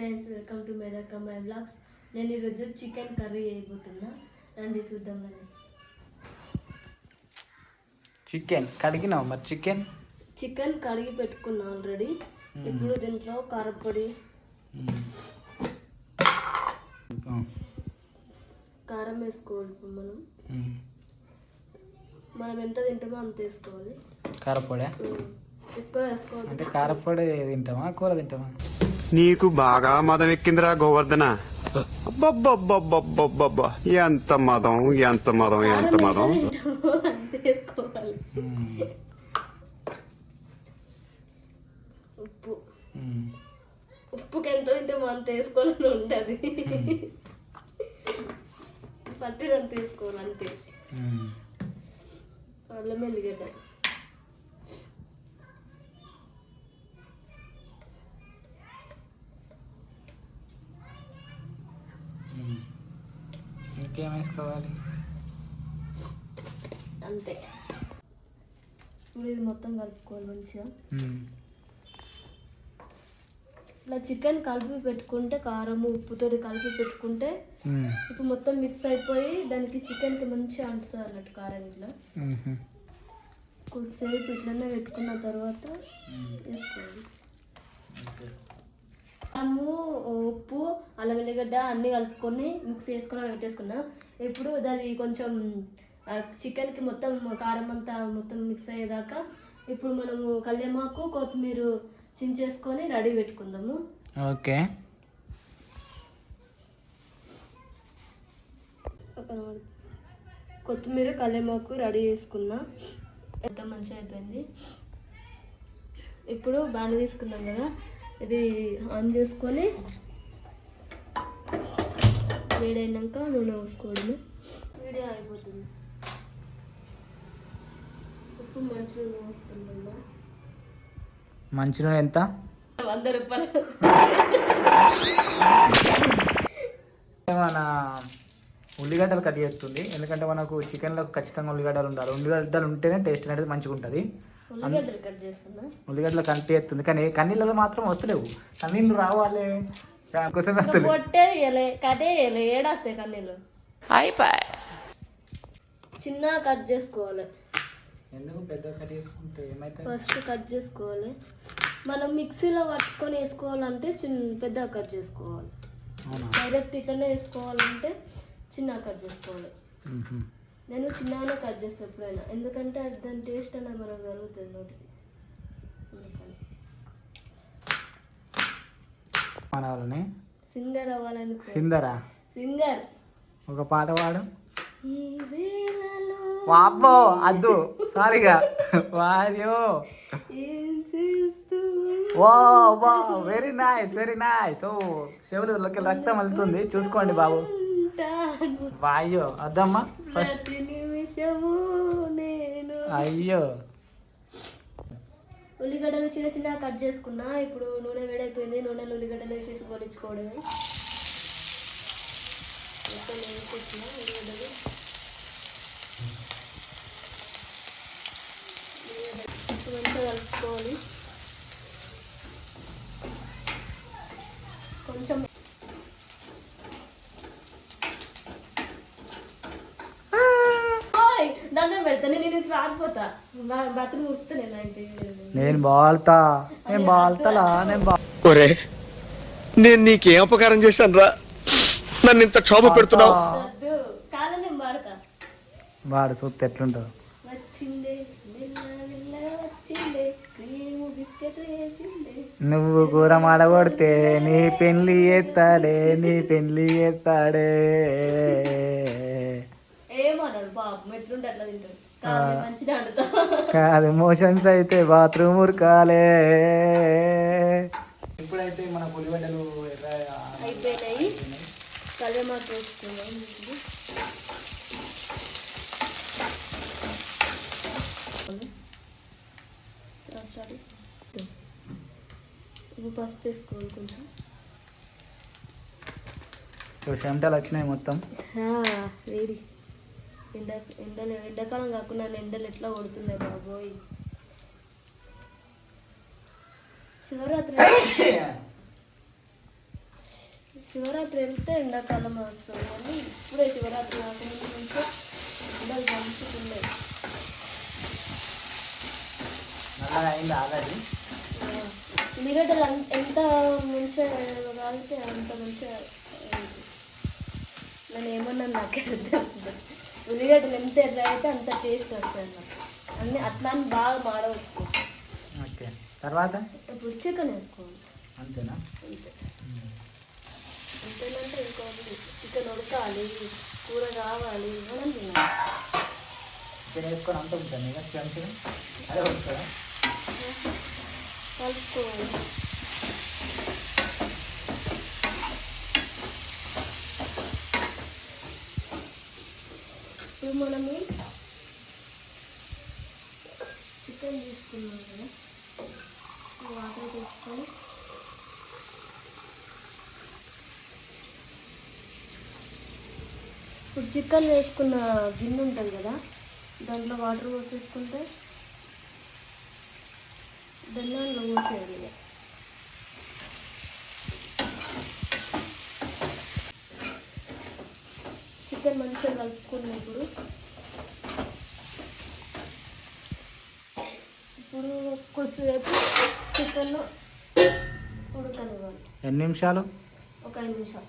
Friends welcome to Medak my blogs నేను ఈరోజు chicken curry చేయబోతున్నా. రండి చూద్దాం రండి. చికెన్ కడిగినావు మరి చికెన్? చికెన్ కడిగి పెట్టుకున్నా ఆల్రెడీ. ఇప్పుడు దీంట్లో కారపొడి కారం వేసుకోవాలి మనం. మనం ఎంత తింటామో అంత వేసుకోవాలి. కారపొడి ఎక్కువ వేసుకోవద్దు. అంటే కారపొడి తింటామా? కూర తింటామా? నీకు బాగా మదం ఎక్కిందిరా గోవర్ధన. అబ్బబ్బబ్బబ్బబ్బబ్బబ్బా. ఎంత మదం ఎంత మదం ఎంత మదం. ఉప్పు. ఉప్పుకి ఎంత తింటామో అంత వేసుకోవాలని ఉండదు పట్టినంత వేసుకోవాలి అంతే అల్లం ఎల్లిగడ్డ ఇంకేం వేసుకోవాలి అంతే ఇప్పుడు ఇది మొత్తం కలుపుకోవాలి మంచిగా. ఇట్లా చికెన్ కలిపి పెట్టుకుంటే కారం ఉప్పుతో కలిపి పెట్టుకుంటే ఇప్పుడు మొత్తం మిక్స్ అయిపోయి దానికి చికెన్కి మంచిగా అంటుతుంది అన్నట్టు కారం ఇట్లా కొద్దిసేపు ఇట్లనే పెట్టుకున్న తర్వాత వేసుకోవాలి. అల్లము ఉప్పు అల్లం వెల్లిగడ్డ అన్నీ కలుపుకొని మిక్స్ చేసుకొని పెట్టేసుకున్నా. ఇప్పుడు దాని కొంచెం చికెన్కి మొత్తం కారం అంతా మొత్తం మిక్స్ అయ్యేదాకా ఇప్పుడు మనము కళ్యామాకు కొత్తిమీర చించేసుకొని రెడీ పెట్టుకుందాము. ఓకే. కొత్తిమీర కళ్యామాకు రెడీ చేసుకున్నా. ఎంత మంచిగా అయిపోయింది. ఇప్పుడు బాండ తీసుకున్నాం కదా ఇది ఆన్ చేసుకొని వేడైనాక నూనె పోసుకోవడము. వీడియో అయిపోతుంది. ఉప్పు మంచి నూనె పోసుకుంటున్నా మంచి నూనె ఎంత? వంద రూపాయలు. మన ఉల్లిగడ్డలు కట్ చేస్తుంది. ఎందుకంటే మనకు చికెన్లో ఖచ్చితంగా ఉల్లిగడ్డలు ఉండాలి. ఉల్లిగడ్డలు ఉంటేనే టేస్ట్ అనేది మంచిగా ఉంటుంది. ఉల్లిగడ్డలు కట్ చేస్తున్నా ఉల్లిగడ్డలు కట్ చేస్తుంది. కానీ కన్నీళ్ళలో మాత్రం వస్తలేవు. కన్నీళ్ళు రావాలి. కోసం ఏడాస్తాయి కన్నీళ్ళు. చిన్న కట్ చేసుకోవాలి. ఎందుకు పెద్ద కట్ చేసుకుంటే ఏమైతే ఫస్ట్ కట్ చేసుకోవాలి. మనం మిక్సీలో పట్టుకొని వేసుకోవాలంటే చిన్న పెద్ద కట్ చేసుకోవాలి. డైరెక్ట్ ఇట్లనే వేసుకోవాలంటే చిన్న కట్ చేసుకోవాలి. నేను చిన్నగానే కట్ చేస్తాను ఎప్పుడైనా. ఎందుకంటే అది దాని టేస్ట్ అనేది మనకు నోటికి. మన వాళ్ళని సింగర్ అవ్వాలనుకో సిందరా సింగర్. ఒక పాట పాడు. వాబ్బో అద్దు సారీగా. వారియో. వా వా వెరీ నైస్ వెరీ నైస్. ఓ చెవులకి రక్తం వెళ్తుంది. చూసుకోండి బాబు. వాయ్యో అద్దమ్మా ఫస్ట్. అయ్యో. ఉల్లిగడ్డలు చిన్న చిన్న కట్ చేసుకున్నా. ఇప్పుడు నూనె వేడైపోయింది. నూనెలో ఉల్లిగడ్డలు వేసేసి గొలించుకోవడమే. వేసేసిన ఉల్లిగడ్డలు కలుపుకోవాలి కొంచెం దండం నేను నుంచి పారిపోతా బతులు ముక్తా నేను అయితే నేను బాల్తా నేను బాల్తలా నేను ఒరే నేను నీకేం అపకారం చేశాను రా నన్ను ఇంత క్షోభ పెడుతున్నావు వద్దు కాలం నేను పాడతా వాడు చూస్తే ఎట్లుంటావు వచ్చిందే నిన్న నిన్న వచ్చిందే క్రీము బిస్కెట్ వేసిందే నువ్వు కూర మాడగొడితే నీ పెళ్ళి ఎత్తాడే నీ పెళ్ళి ఎత్తాడే. కాదు మోషన్స్ అయితే బాత్రూమ్ ఉరకాలే. ఇప్పుడైతే మన పులిగడ్డలు అయిపోయినాయి ఇప్పుడు. రాష్ట్రాలు. ఇప్పుడు పసుపు వేసుకోవాలి కొంచెం. చెమటలు వచ్చినాయి మొత్తం. ఆ, వేడి. ఎండ ఎండలు ఎండాకాలం కాకుండా ఎండలు ఎట్లా కొడుతున్నాయి బాబోయ్. శివరాత్రి శివరాత్రి వెళ్తే ఎండాకాలం వస్తుంది కానీ ఇప్పుడే శివరాత్రి కాకుండా నుంచే ఎండలు పంచుతున్నాయి అయింది ఆల్రెడీ అన్- ఎంత మంచిగా కాలితే అంత మంచిగా. నేను ఏమన్నా నాకే కాదు. ఉల్లిగడ్డలు ఎంత ఎర్ర అయితే అంత టేస్ట్ వస్తుంది అన్ని అట్లా బాగా మాడవచ్చు ఓకే తర్వాత ఇప్పుడు చికెన్ వేసుకోవాలి అంతేనా అంతే అంతేనంటే ఇంకోటి చికెన్ ఉడకాలి కూర కావాలి అని తినాలి చికెన్ వేసుకొని అంత ఉంటుంది ఇక చికెన్ అదే వస్తుందా కలుపుకోవాలి ఇప్పుడు మనము చికెన్ తీసుకున్నాం కదా వాటర్ తీసుకొని ఇప్పుడు చికెన్ వేసుకున్న గిన్నె ఉంటుంది కదా? దాంట్లో వాటర్ పోసేసుకుంటే బెల్లంలో ఇక. చికెన్ మంచిగా కలుపుకున్నప్పుడు ఇప్పుడు కొద్దిసేపు చికెన్ ఉడకనివ్వాలి ఎన్ని నిమిషాలు ఒక ఐదు నిమిషాలు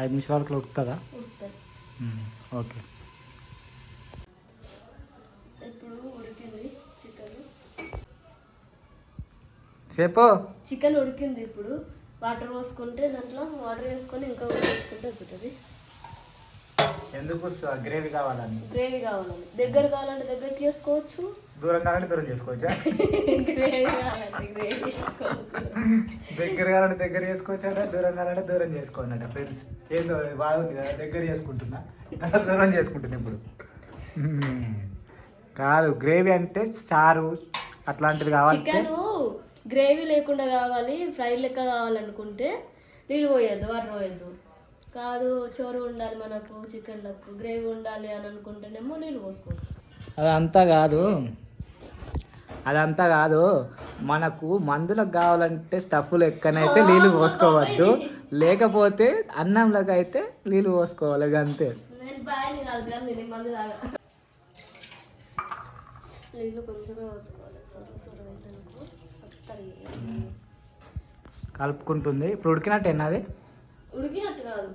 ఐదు నిమిషాలకు ఉడుకుతుందా ఉడుకుతుంది ఓకే ఇప్పుడు ఉడికింది చికెన్ చెప్పు. చికెన్ ఉడికింది ఇప్పుడు. వాటర్ పోసుకుంటే దాంట్లో వాటర్ వేసుకొని ఇంకా ఉడికించుకుంటే అయిపోతుంది ఎందుకు గ్రేవీ కావాలని? గ్రేవీ కావాలండి దగ్గర కావాలంటే దగ్గరికి వేసుకోవచ్చు దూరం కావాలంటే దూరం చేసుకోవచ్చా? గ్రేవీ కావాలంటే గ్రేవీ దగ్గర కావాలంటే దగ్గర చేసుకోవచ్చు అంటే దూరం కావాలంటే దూరం చేసుకోండి అంట ఫ్రెండ్స్ ఏందో బాగుంది కదా దగ్గర చేసుకుంటున్నా. దూరం చేసుకుంటున్నా ఇప్పుడు. కాదు గ్రేవీ అంటే చారు అట్లాంటిది కావాలంటే చికెన్ గ్రేవీ లేకుండా కావాలి ఫ్రై లెక్క కావాలనుకుంటే నీళ్ళు పోయొద్దు వాటర్ పోయొద్దు. కాదు చోరు ఉండాలి మనకు చికెన్లకు గ్రేవీ ఉండాలి అని అనుకుంటేనేమో నీళ్ళు పోసుకోవచ్చు. అదంతా కాదు. అదంతా కాదు. మనకు మందులకు కావాలంటే స్టఫ్ లెక్కనైతే నీళ్ళు పోసుకోవద్దు. లేకపోతే అన్నంలోకి అయితే నీళ్ళు పోసుకోవాలి అంతే నీళ్ళు కొంచెమే పోసుకోవాలి సొర సొర అయితే నాకు వస్తారు కలుపుకుంటుంది. ఇప్పుడు ఉడికినట్టేనా అది ఉడికినట్టు కాదు.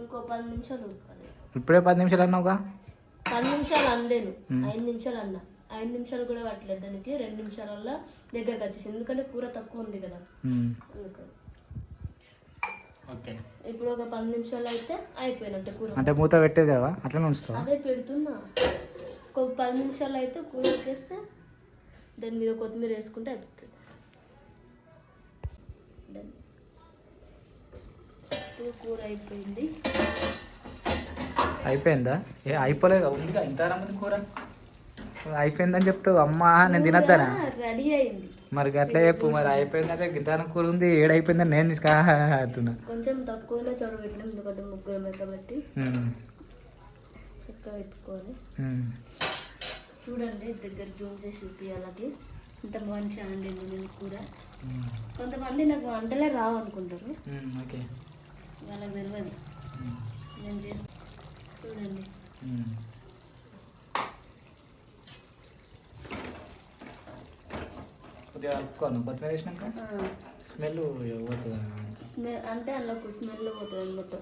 ఇంకో పది నిమిషాలు ఉడకాలి. ఇప్పుడే పది నిమిషాలు అన్నావుగా? పది నిమిషాలు అనలేను. ఐదు నిమిషాలు అన్నా. ఐదు నిమిషాలు కూడా పట్టలేదు దానికి. రెండు నిమిషాల దగ్గరకు వచ్చేసి ఎందుకంటే కూర తక్కువ ఉంది కదా. అందుకని. ఓకే. ఇప్పుడు ఒక పది నిమిషాలు అయితే అయిపోయినట్టే కూర. అంటే మూత పెట్టేది కదా? అట్లనే ఉంచుతావా? అదే పెడుతున్నా. ఒక పది నిమిషాలు అయితే కూర ఉడికేస్తే దాని మీద కొత్తిమీర వేసుకుంటే అయిపోతుంది. కూర అయిపోయింది. అయిపోయిందా? ఏ అయిపోలేదు? ఉందిగా ఇంత మంది కూర. అయిపోయిందని చెప్తావు. అమ్మా నేను తినద్దానా? రెడీ అయింది. మరి అట్లా చెప్పు మరి అయిపోయిందంటే గింతానం కూర ఉంది ఏడైపోయిందని నేను కాతున్నా కొంచెం తక్కువనే చొరవ పెట్టినాం ఎందుకంటే ముగ్గురు కాబట్టి. ఎక్కువ పెట్టుకోవాలి చూడండి దగ్గర జూమ్ చేసి చూపించాలి ఇంత మంచిగా వండింది నేను కూర. కొంతమంది నాకు వంటలే రావు అనుకుంటారు ఓకే. వాళ్ళకి తెలియదు నేను చేసి చూడండి. కొద్దిగా కలుపుకోను కొత్తిమీర వేసినాక స్మెల్ పోతుంది? స్మెల్ అంటే అందులోకి స్మెల్ పోతుంది మొత్తం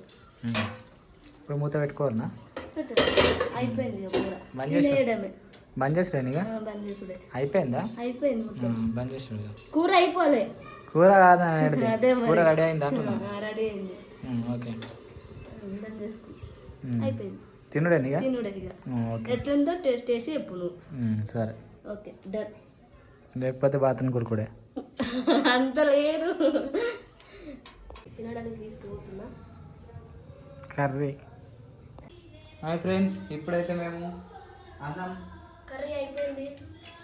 ఇప్పుడు మూత పెట్టుకోవన్నా పెట్టేసి అయిపోయింది కూర. బంద్ ఇక చేసుడే. అయిపోయిందా? అయిపోయింది మొత్తం. బంద్ చేసిన కూర అయిపోలే. కూర కాదా? రెడీ అయిందా అంటున్నా. రెడీ అయింది. ఓకే చేసుకుని మ్మ్. అయిపోయింది. తినుడేనా ఇక? ఓకే ఎట్లుందో టేస్ట్ చేసి ఎప్పుడు. సరే. Okay done. లేకపోతే బాత్రూమ్ కొడుకుడే. అంత లేదు తినడానికి తీసుకుపోతున్నా. కర్రీ. హాయ్ ఫ్రెండ్స్ ఇప్పుడైతే మేము అన్నం కర్రీ అయిపోయింది.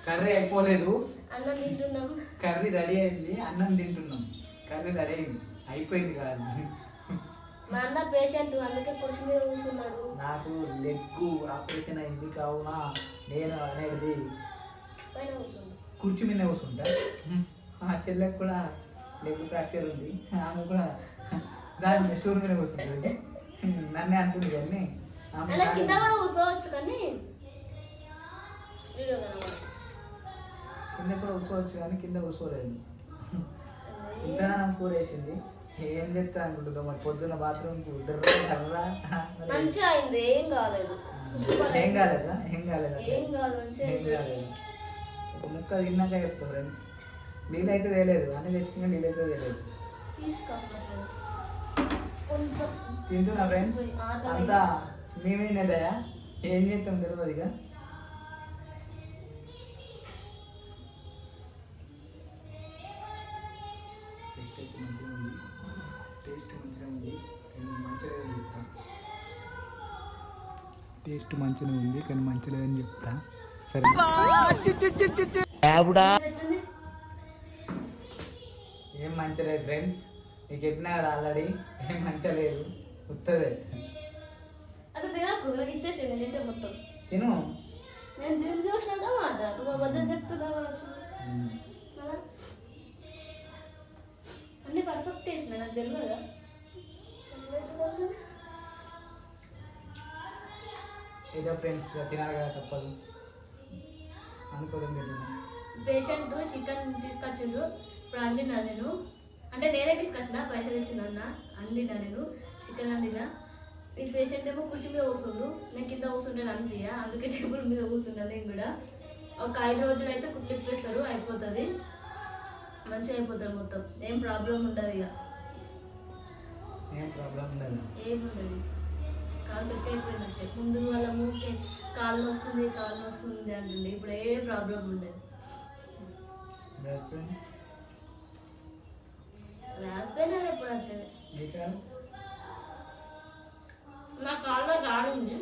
కర్రీ అయిపోలేదు. అన్నం తింటున్నాం. కర్రీ రెడీ అయింది అన్నం తింటున్నాం. కర్రీ రెడీ అయింది. అయిపోయింది కాదు మా అన్న పేషెంట్ అందుకే కుర్చీ మీద కూర్చున్నాడు నాకు లెగ్ ఆపరేషన్ అయింది కావున నేను అనేది పైన కూర్చున్నాడు కుర్చీ మీద కూర్చుంటా మా చెల్లెకి కూడా లెగ్ ఫ్రాక్చర్ ఉంది. ఆమె కూడా దాని స్టూల్ మీద కూర్చుంటుంది నన్నే అంటుంది కానీ ఆమె అలా కింద కాదు. కూడా కూర్చోవచ్చు కానీ వీడియో కనబడదు. కింద కూడా కూర్చోవచ్చు కానీ కింద కూర్చోలేదు ఇంత కూర వేసింది ఏం చెప్తా అనుకుంటుందో మరి పొద్దున్న బాత్రూమ్ డర్రా మంచిగా అయింది. ఏం కాలేదు. ఏం. కాలేదా? ఏం కాలేదా. ఏం ఒక ముక్క తిన్నాక చెప్తా ఫ్రెండ్స్. నీళ్ళు అయితే తేలేదు. అన్ని తెచ్చుకున్నా నీళ్ళు అయితే తేలేదు. తీసుకొస్తా friends. కొంచెం తింటున్నా ఫ్రెండ్స్. అంతా మేమేనేదయా ఏం చేస్తాం తెలియదు ఇక. టేస్ట్ మంచిగా ఉంది కానీ మంచి లేదని చెప్తా. సరే? ఏం మంచి లేదు ఫ్రెండ్స్? నీకు చెప్పినా కదా ఆల్రెడీ ఏం మంచిగా లేదు ఉత్తదే తిను అన్ని పర్ఫెక్ట్ వేసిన నాకు తెలియదు కదా ఏదో ఫ్రెండ్స్ తినాలి కదా తప్పదు. అనుకోవడం తింటున్నా పేషెంట్ చికెన్ తీసుకొచ్చిండు ఇప్పుడు అండినా నేను. అంటే నేనే తీసుకొచ్చిన పైసలు ఇచ్చిన అన్న. అండినా నేను. చికెన్ అండినా ఈ పేషెంట్ ఏమో కుర్చీ మీద కూర్చుండు. నేను కింద కూర్చుంటాను అనిపించా అందుకే టేబుల్ మీద కూర్చున్నాను నేను కూడా. ఒక ఐదు రోజులు అయితే కుట్లు ఇప్పేస్తారు అయిపోతుంది. మంచిగా అయిపోతుంది మొత్తం. ఏం ప్రాబ్లం ఉండదు ఇక. ఏం ప్రాబ్లం ఉండదు. ఏముండదు. సెట్ అయిపోయినట్టే ముందు వాళ్ళ మూకే కాళ్ళు వస్తుంది కాళ్ళు వస్తుంది అంటుండే. ఇప్పుడు ఏ ప్రాబ్లం ఉండదు. లేకపోయినా ఎప్పుడు వచ్చేది? నా కాళ్ళలో రాడు ఉంది.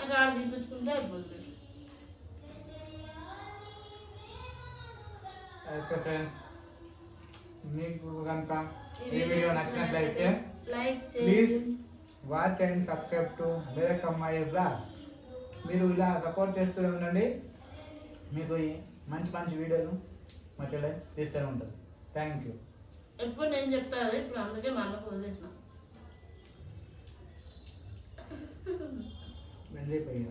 ఆ రాడు చూపించుకుంటే అయిపోతుంది ఓకే ఫ్రెండ్స్ మీకు కనుక ఈ ఈ వీడియో నచ్చినట్లయితే లైక్ ప్లీజ్ చేయండి. వాచ్ అండ్ సబ్స్క్రైబ్ టు బేరక్ అమ్మాయి బ్లాగ్ మీరు ఇలా సపోర్ట్ చేస్తూనే ఉండండి. మీకు ఈ మంచి మంచి వీడియోలు మా చెల్లె తీస్తూనే ఉంటుంది థ్యాంక్ యూ ఎప్పుడు నేను చెప్తాను ఇప్పుడు అందుకే మా అన్నకు వదిలేసిన వెళ్ళిపోయి